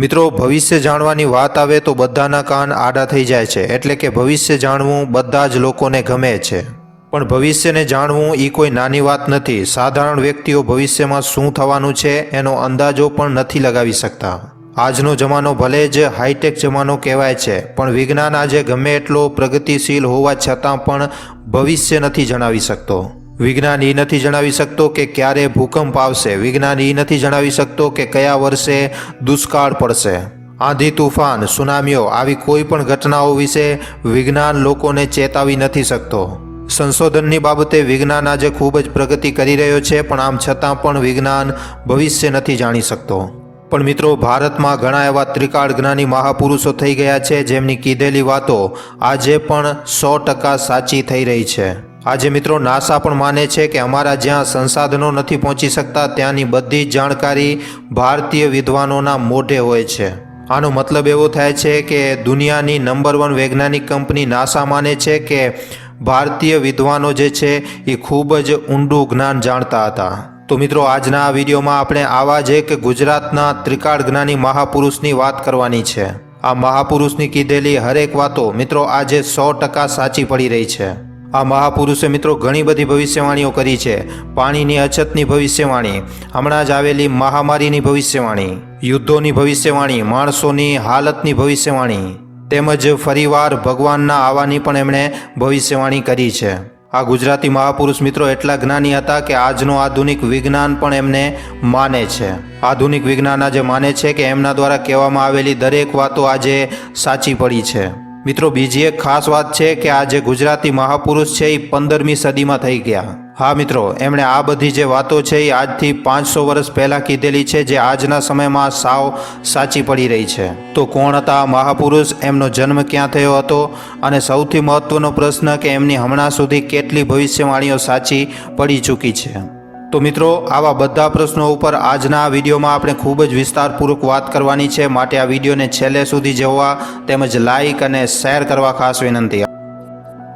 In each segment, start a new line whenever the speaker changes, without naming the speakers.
મિત્રો, ભવિષ્ય જાણવાની વાત આવે તો બધાના કાન આડા થઈ જાય છે. એટલે કે ભવિષ્ય જાણવું બધા જ લોકોને ગમે છે. પણ ભવિષ્યને જાણવું એ કોઈ નાની વાત નથી. સાધારણ વ્યક્તિઓ ભવિષ્યમાં શું થવાનું છે એનો અંદાજો પણ નથી લગાવી શકતા. આજનો જમાનો ભલે જ હાઈટેક જમાનો કહેવાય છે, પણ વિજ્ઞાન આજે ગમે એટલો પ્રગતિશીલ હોવા છતાં પણ ભવિષ્ય નથી જણાવી શકતો. વિજ્ઞાન એ નથી જણાવી શકતો કે ક્યારે ભૂકંપ આવશે. વિજ્ઞાન એ નથી જણાવી શકતો કે કયા વર્ષે દુષ્કાળ પડશે. આંધી તુફાન, સુનામીઓ આવી કોઈ પણ ઘટનાઓ વિશે વિજ્ઞાન લોકોને ચેતાવી નથી શકતો. સંશોધનની બાબતે વિજ્ઞાન આજે ખૂબ જ પ્રગતિ કરી રહ્યો છે, પણ આમ છતાં પણ વિજ્ઞાન ભવિષ્ય નથી જાણી શકતો. પણ મિત્રો, ભારતમાં ઘણા એવા ત્રિકાળ જ્ઞાની મહાપુરુષો થઈ ગયા છે, જેમની કીધેલી વાતો આજે પણ સો ટકા સાચી થઈ રહી છે. આજે મિત્રો નાસા પણ માને છે કે અમારા જ્યાં સંસાધનો નથી પહોંચી શકતા, ત્યાંની બધી જ જાણકારી ભારતીય વિદ્વાનોના મોઢે હોય છે. આનો મતલબ એવો થાય છે કે દુનિયાની નંબર વન વૈજ્ઞાનિક કંપની નાસા માને છે કે ભારતીય વિદ્વાનો જે છે એ ખૂબ જ ઊંડું જ્ઞાન જાણતા હતા. તો મિત્રો આજના આ વિડીયોમાં આપણે આવા જ એક ગુજરાતના ત્રિકાળ જ્ઞાની મહાપુરુષની વાત કરવાની છે. આ મહાપુરુષની કીધેલી હરેક વાતો મિત્રો આજે સો ટકા સાચી પડી રહી છે. આ મહાપુરુષે મિત્રો ઘણી બધી ભવિષ્યવાણીઓ કરી છે. પાણીની અછતની ભવિષ્યવાણી, હમણાં જ આવેલી મહામારીની ભવિષ્યવાણી, યુદ્ધોની ભવિષ્યવાણી, માણસોની હાલતની ભવિષ્યવાણી, તેમજ ફરીવાર ભગવાનના આવવાની પણ એમણે ભવિષ્યવાણી કરી છે. આ ગુજરાતી મહાપુરુષ મિત્રો એટલા જ્ઞાની હતા કે આજનો આધુનિક વિજ્ઞાન પણ એમને માને છે. આધુનિક વિજ્ઞાન આજે માને છે કે એમના દ્વારા કહેવામાં આવેલી દરેક વાતો આજે સાચી પડી છે. મિત્રો, બીજી એક ખાસ વાત છે કે આ જે ગુજરાતી મહાપુરુષ છે એ પંદરમી સદીમાં થઈ ગયા. હા મિત્રો, એમણે આ બધી જે વાતો છે એ આજથી પાંચસો વર્ષ પહેલાં કીધેલી છે, જે આજના સમયમાં સાવ સાચી પડી રહી છે. તો કોણ હતા મહાપુરુષ? એમનો જન્મ ક્યાં થયો હતો? અને સૌથી મહત્વનો પ્રશ્ન કે એમની હમણાં સુધી કેટલી ભવિષ્યવાણીઓ સાચી પડી ચૂકી છે? તો મિત્રો, આવા બધા પ્રશ્નો ઉપર આજના વિડીયોમાં આપણે ખૂબ જ વિસ્તારપૂર્વક વાત કરવાની છે. માટે આ વિડીયોને છેલ્લે સુધી જોવા તેમજ લાઈક અને શેર કરવા ખાસ વિનંતી.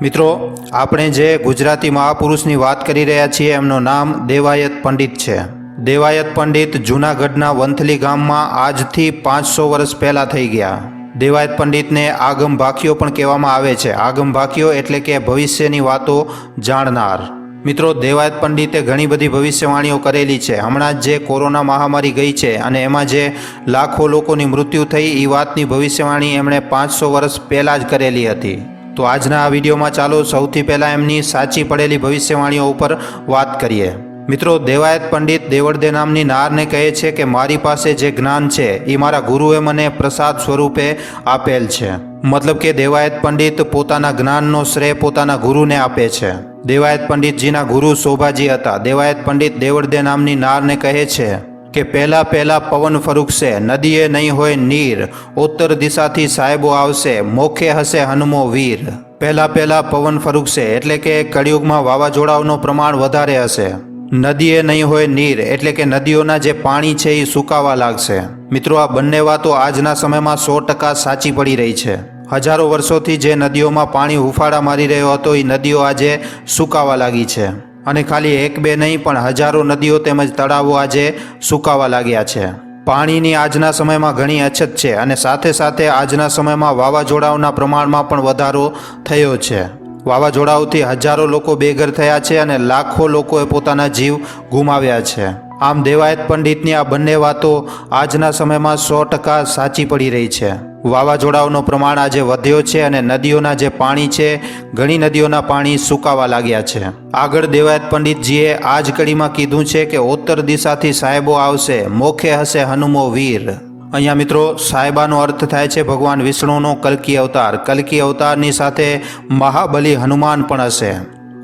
મિત્રો, આપણે જે ગુજરાતી મહાપુરુષની વાત કરી રહ્યા છીએ, એમનું નામ દેવાયત પંડિત છે. દેવાયત પંડિત જૂનાગઢના વંથલી ગામમાં આજથી પાંચસો વર્ષ પહેલાં થઈ ગયા. દેવાયત પંડિતને આગમ ભાખીઓ પણ કહેવામાં આવે છે. આગમ ભાખીઓ એટલે કે ભવિષ્યની વાતો જાણનાર. મિત્રો, દેવાયત પંડિતે ઘણી બધી ભવિષ્યવાણીઓ કરેલી છે. હમણાં જ જે કોરોના મહામારી ગઈ છે અને એમાં જે લાખો લોકોની મૃત્યુ થઈ એ વાતની ભવિષ્યવાણી એમણે પાંચસો વર્ષ પહેલાં જ કરેલી હતી. તો આજના આ વિડીયોમાં ચાલો સૌથી પહેલાં એમની સાચી પડેલી ભવિષ્યવાણીઓ ઉપર વાત કરીએ. મિત્રો, દેવાયત પંડિત દેવળદે નામની નારને કહે છે કે, મારી પાસે જે જ્ઞાન છે એ મારા ગુરુએ મને પ્રસાદ સ્વરૂપે આપેલ છે. મતલબ કે દેવાયત પંડિત પોતાના જ્ઞાનનો શ્રેય પોતાના ગુરુને આપે છે. દેવાયત પંડિતજીના ગુરુ શોભાજી હતા. દેવાયત પંડિત દેવળદે નામની નારને કહે છે કે, પહેલાં પહેલાં પવન ફરૂકશે, નદીએ નહીં હોય નીર, ઉત્તર દિશાથી સાહેબો આવશે, મોખે હશે હનુમો વીર. પહેલાં પહેલાં પવન ફરૂકશે, એટલે કે કળિયુગમાં વાવાઝોડાઓનું પ્રમાણ વધારે હશે. નદીએ નહીં હોય નીર, એટલે કે નદીઓના જે પાણી છે એ સુકાવા લાગશે. મિત્રો, આ બંને વાતો આજના સમયમાં સો ટકા સાચી પડી રહી છે. હજારો વર્ષોથી જે નદીઓમાં પાણી હુફાળા મારી રહ્યો હતો એ નદીઓ આજે સુકાવા લાગી છે. અને ખાલી એક બે નહીં, પણ હજારો નદીઓ તેમજ તળાવો આજે સુકાવા લાગ્યા છે. પાણીની આજના સમયમાં ઘણી અછત છે અને સાથે સાથે આજના સમયમાં વાવાઝોડાઓના પ્રમાણમાં પણ વધારો થયો છે. વાવાઝોડાઓથી હજારો લોકો બેઘર થયા છે અને લાખો લોકોએ પોતાના જીવ ગુમાવ્યા છે. આમ દેવાયત પંડિતની આ બંને વાતો આજના સમયમાં સો ટકા સાચી પડી રહી છે. વાવાઝોડાઓનું પ્રમાણ આજે વધ્યો છે અને નદીઓના જે પાણી છે, ઘણી નદીઓના પાણી સુકાવા લાગ્યા છે. આગળ દેવાયત પંડિતજીએ આ જ કડીમાં કીધું છે કે ઉત્તર દિશાથી સાહેબો આવશે, મોખે હશે હનુમો વીર. અહીંયા મિત્રો, સાહેબાનો અર્થ થાય છે ભગવાન વિષ્ણુનો કલ્કી અવતાર. કલ્કી અવતારની સાથે મહાબલી હનુમાન પણ હશે.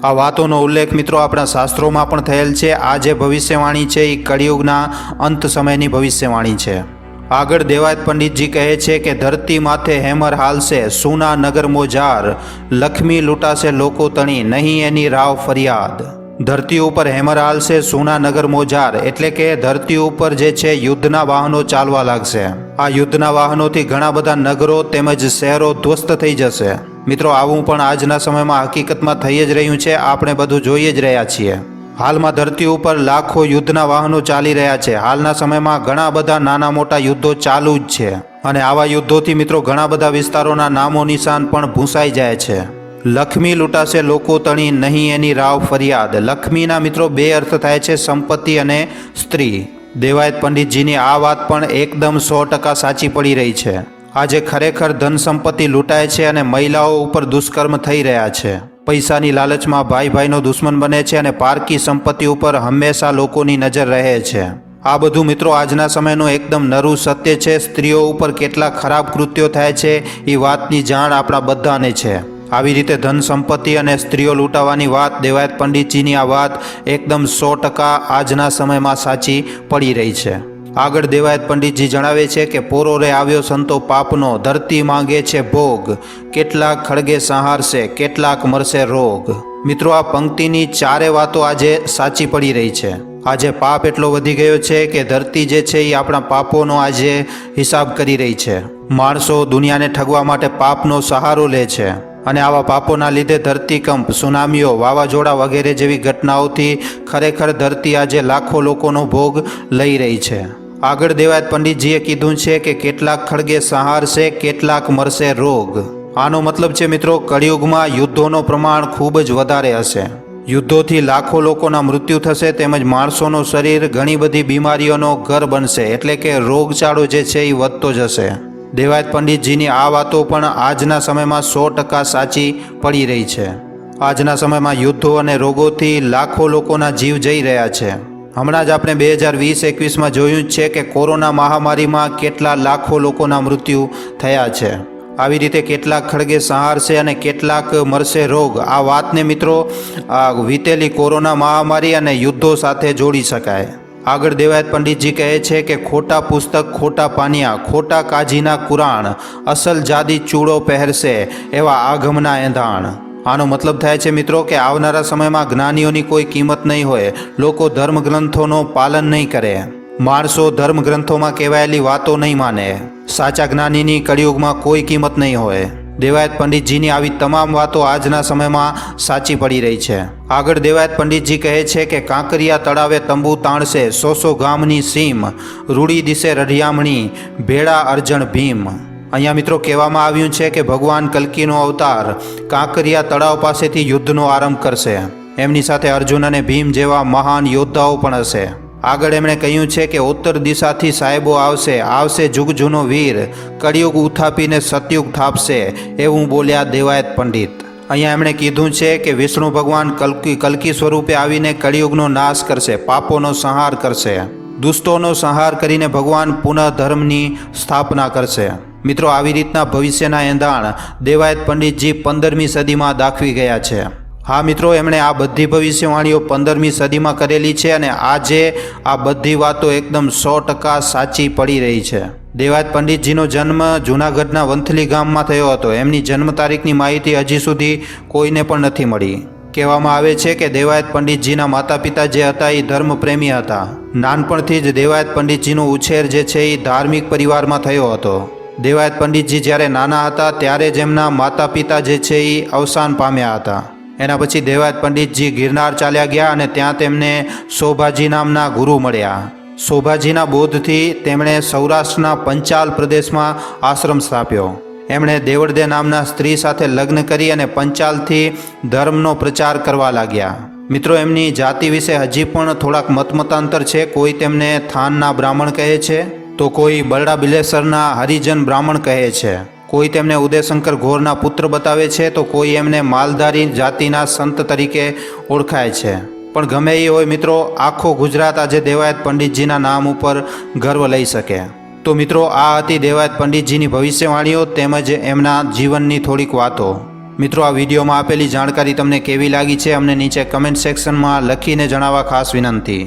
આ વાતોનો ઉલ્લેખ મિત્રો આપણા શાસ્ત્રોમાં પણ થયેલ છે. આ જે ભવિષ્યવાણી છે એ કળિયુગના અંત સમયની ભવિષ્યવાણી છે. આગળ દેવાયત પંડિતજી કહે છે કે ધરતી માથે હેમર હાલશે, સુના નગર મોજાર લક્ષ્મી લૂંટાશે લોકો તણી, નહીં એની રાવ ફરિયાદ. ધરતી ઉપર હેમર હાલશે, સુના નગર મોજાર, એટલે કે ધરતી ઉપર જે છે યુદ્ધના વાહનો ચાલવા લાગશે. આ યુદ્ધના વાહનોથી ઘણા બધા નગરો તેમજ શહેરો ધ્વસ્ત થઈ જશે. મિત્રો, આવું પણ આજના સમયમાં હકીકતમાં થઈ જ રહ્યું છે. આપણે બધું જોઈએ જ રહ્યા છીએ. હાલમાં ધરતી ઉપર લાખો યુદ્ધના વાહનો ચાલી રહ્યા છે. હાલના સમયમાં ઘણા બધા નાના મોટા યુદ્ધો ચાલુ જ છે અને આવા યુદ્ધોથી મિત્રો ઘણા બધા વિસ્તારોના નામો નિશાન પણ ભૂંસાઈ જાય છે. લક્ષ્મી લૂંટાશે લોકો તણી, નહીં એની રાવ ફરિયાદ. લક્ષ્મીના મિત્રો બે અર્થ થાય છે, સંપત્તિ અને સ્ત્રી. દેવાયત પંડિતજીની આ વાત પણ એકદમ સો ટકા સાચી પડી રહી છે. આજે ખરેખર ધન સંપત્તિ લૂંટાય છે અને મહિલાઓ ઉપર દુષ્કર્મ થઈ રહ્યા છે. પૈસાની લાલચમાં ભાઈ ભાઈનો દુશ્મન બને છે અને પારકી સંપત્તિ ઉપર હંમેશા લોકોની નજર રહે છે. આ બધું મિત્રો આજના સમયનું એકદમ નરું સત્ય છે. સ્ત્રીઓ ઉપર કેટલા ખરાબ કૃત્યો થાય છે, એ વાતની જાણ આપણા બધાને છે. આવી રીતે ધન સંપત્તિ અને સ્ત્રીઓ લૂંટાવાની વાત દેવાયત પંડિતજીની આ વાત એકદમ સો ટકા આજના સમયમાં સાચી પડી રહી છે. આગળ દેવાયત પંડિતજી જણાવે છે કે પોરોરે આવ્યો સંતો પાપનો ધરતી માંગે છે ભોગ. કેટલાક ખડગે સંહારશે, કેટલાક મરશે રોગ. મિત્રો, આ પંક્તિની ચારે વાતો આજે સાચી પડી રહી છે. આજે પાપ એટલો વધી ગયો છે કે ધરતી જે છે એ આપણા પાપોનો આજે હિસાબ કરી રહી છે. માણસો દુનિયાને ઠગવા માટે પાપનો સહારો લે છે અને આવા પાપોના લીધે ધરતીકંપ, સુનામીઓ, વાવાઝોડા વગેરે જેવી ઘટનાઓથી ખરેખર ધરતી આજે લાખો લોકોનો ભોગ લઈ રહી છે. આગળ દેવાયત પંડિતજીએ કીધું છે કે કેટલાક ખડગે સંહારશે કેટલાક મરશે રોગ. આનો મતલબ છે મિત્રો, કળિયુગમાં યુદ્ધોનો પ્રમાણ ખૂબ જ વધારે હશે. યુદ્ધોથી લાખો લોકોના મૃત્યુ થશે તેમજ માણસોનું શરીર, ઘણી બધી બીમારીઓનો ઘર બનશે. એટલે કે રોગચાળો જે છે એ વધતો જશે. દેવાયત પંડિતજીની આ વાતો પણ આજના સમયમાં સો ટકા સાચી પડી રહી છે. આજના સમયમાં યુદ્ધો અને રોગોથી લાખો લોકોના જીવ જઈ રહ્યા છે. હમણાં જ આપણે બે હજાર વીસ એકવીસમાં જોયું જ છે કે કોરોના મહામારીમાં કેટલા લાખો લોકોના મૃત્યુ થયા છે. આવી રીતે કેટલાક ખડગે સંહારશે અને કેટલાક મરશે રોગ. આ વાતને મિત્રો વીતેલી કોરોના મહામારી અને યુદ્ધો સાથે જોડી શકાય. આગળ દેવાયત પંડિતજી કહે છે કે ખોટા પુસ્તક, ખોટા પાનિયા, ખોટા કાજીના કુરાણ અસલ જાદી ચૂડો પહેરશે એવા આગમના એંધાણ. આનો મતલબ થાય છે મિત્રો કે આવનારા સમયમાં જ્ઞાનીઓની કોઈ કિંમત નહીં હોય. લોકો ધર્મગ્રંથોનો પાલન નહીં કરે. માણસો ધર્મગ્રંથોમાં કહેવાયેલી વાતો નહીં માને. સાચા જ્ઞાનીની કળિયુગમાં કોઈ કિંમત નહીં હોય. દેવાયત પંડિતજીની આવી તમામ વાતો આજના સમયમાં સાચી પડી રહી છે. આગળ દેવાયત પંડિતજી કહે છે કે કાંકરિયા તળાવે તંબુ તાણશે સો સો ગામની સીમ, રૂડી દિશે રઢિયામણી, ભેળા અર્જણ ભીમ. અહીંયા મિત્રો કહેવામાં આવ્યું છે કે ભગવાન કલ્કીનો અવતાર કાંકરિયા તળાવ પાસેથી યુદ્ધનો આરંભ કરશે. એમની સાથે અર્જુન અને ભીમ જેવા મહાન યોદ્ધાઓ પણ હશે. આગળ એમણે કહ્યું છે કે ઉત્તર દિશાથી સાહેબો આવશે આવશે જુગજૂનો વીર, કળિયુગ ઉથાપીને સતયુગ થાપશે એવું બોલ્યા દેવાયત પંડિત. અહીંયા એમણે કીધું છે કે વિષ્ણુ ભગવાન કલ્કી કલ્કી સ્વરૂપે આવીને કળિયુગનો નાશ કરશે, પાપોનો સંહાર કરશે. દુષ્ટોનો સંહાર કરીને ભગવાન પુનઃ ધર્મની સ્થાપના કરશે. મિત્રો, આવી રીતના ભવિષ્યના એંધાણ દેવાયત પંડિતજી પંદરમી સદીમાં દાખવી ગયા છે. હા મિત્રો, એમણે આ બધી ભવિષ્યવાણીઓ પંદરમી સદીમાં કરેલી છે અને આજે આ બધી વાતો એકદમ સો ટકા સાચી પડી રહી છે. દેવાયત પંડિતજીનો જન્મ જૂનાગઢના વંથલી ગામમાં થયો હતો. એમની જન્મ તારીખની માહિતી હજી સુધી કોઈને પણ નથી મળી. કહેવામાં આવે છે કે દેવાયત પંડિતજીના માતા પિતા જે હતા એ ધર્મપ્રેમી હતા. નાનપણથી જ દેવાયત પંડિતજીનો ઉછેર જે છે એ ધાર્મિક પરિવારમાં થયો હતો. દેવાયત પંડિતજી જ્યારે નાના હતા ત્યારે જ એમના માતા પિતા જે છે એ અવસાન પામ્યા હતા. એના પછી દેવાયત પંડિતજી ગિરનાર ચાલ્યા ગયા અને ત્યાં તેમને શોભાજી નામના ગુરુ મળ્યા. શોભાજીના બોધથી તેમણે સૌરાષ્ટ્રના પંચાલ પ્રદેશમાં આશ્રમ સ્થાપ્યો. એમણે દેવળદે નામના સ્ત્રી સાથે લગ્ન કરી અને પંચાલથી ધર્મનો પ્રચાર કરવા લાગ્યા. મિત્રો, એમની જાતિ વિશે હજી પણ થોડાક મતમતાંતર છે. કોઈ તેમને થાનના બ્રાહ્મણ કહે છે? તો કોઈ બરડા બિલેસરના હરિજન બ્રાહ્મણ કહે છે, કોઈ તેમને ઉદયશંકર ઘોરના પુત્ર બતાવે છે તો કોઈ એમને માલધારી જાતિના સંત તરીકે ઓળખાય છે. પણ ગમે એ હોય મિત્રો, આખો ગુજરાત આજે દેવાયત પંડિતજીના નામ ઉપર ગર્વ લઈ શકે. તો મિત્રો, આ હતી દેવાયત પંડિતજીની ભવિષ્યવાણીઓ તેમજ એમના જીવનની થોડીક વાતો. મિત્રો, આ વિડીયોમાં આપેલી જાણકારી તમને કેવી લાગી છે, અમને નીચે કમેન્ટ સેક્શનમાં લખીને જણાવવા ખાસ વિનંતી.